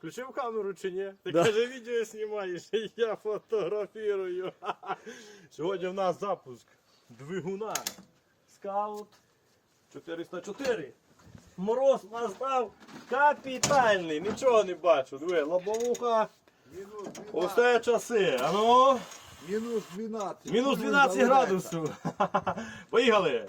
Включив камеру чи ні? Ти Да. каже, відео знімаєш, і я фотографірую. Сьогодні в нас запуск двигуна. Скаут 404. Мороз настав капітальний. Нічого не бачу. Диви, лобовуха. Мінус 12. Усе часи. Ану. Мінус 12. Мінус 12 градусів. Поїхали.